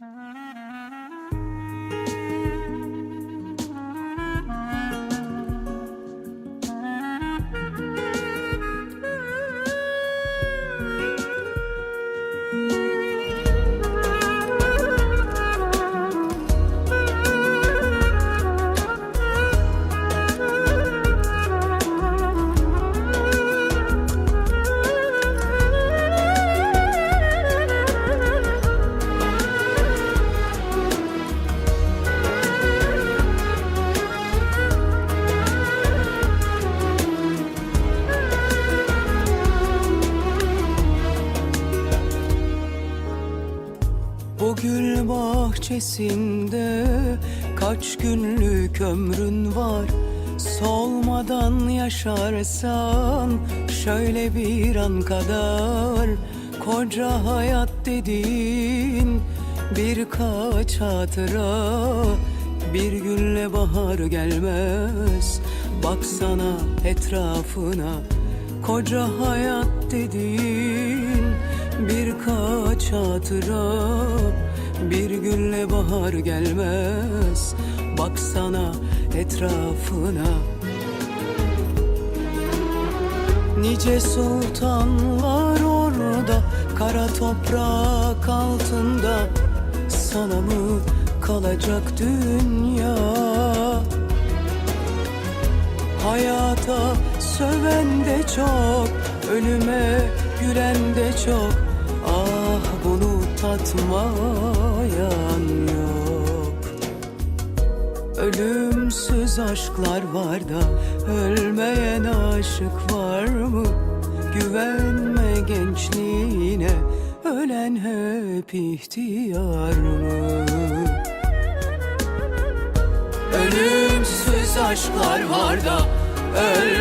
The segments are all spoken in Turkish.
Uh-huh. Gül bahçesinde kaç günlük ömrün var? Solmadan yaşarsan şöyle bir an kadar. Koca hayat dediğin birkaç hatıra. Bir gülle bahar gelmez Baksana etrafına. Koca hayat dediğin birkaç hatıra Bir gülle bahar gelmez. Baksana etrafına. Nice sultanlar orada Kara toprak altında. Sana mı kalacak dünya? Hayata söven de çok Ölüme gülen de çok tatmayan yok Ölümsüz aşklar var da Ölmeyen aşık var mı? Güvenme gençliğine Ölen hep ihtiyar mı? Ölümsüz aşklar var da Ölmeyen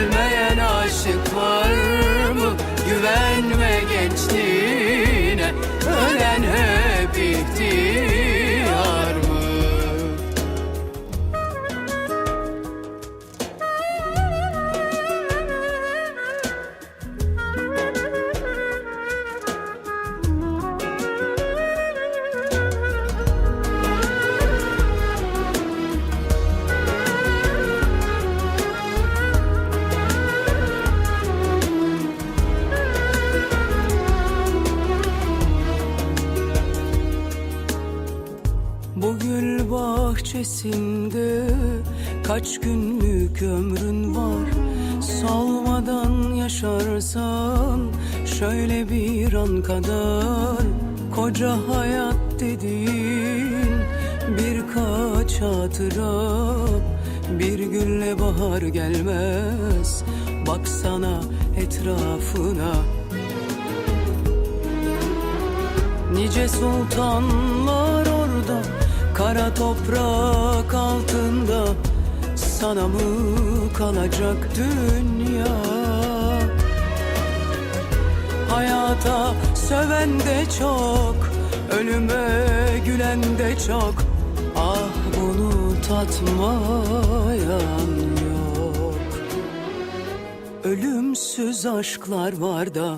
bahçesinde kaç günlük ömrün var? Solmadan yaşarsan şöyle bir an kadar Koca hayat dediğin birkaç hatıra. Bir gülle bahar gelmez Baksana etrafına. Nice orada Kara toprak altında Sana mı kalacak dünya? Hayata söven de çok Ölüme gülen de çok. Ah bunu tatmayan yok. Ölümsüz aşklar var da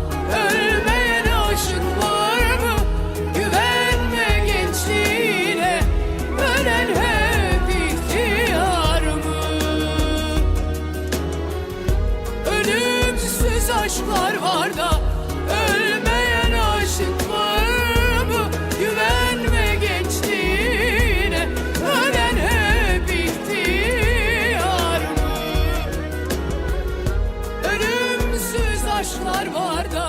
aşklar var da Ölmeyen aşık var mı? Güvenme gençliğine Ölen hep ihtiyar mı? Ölümsüz aşklar var da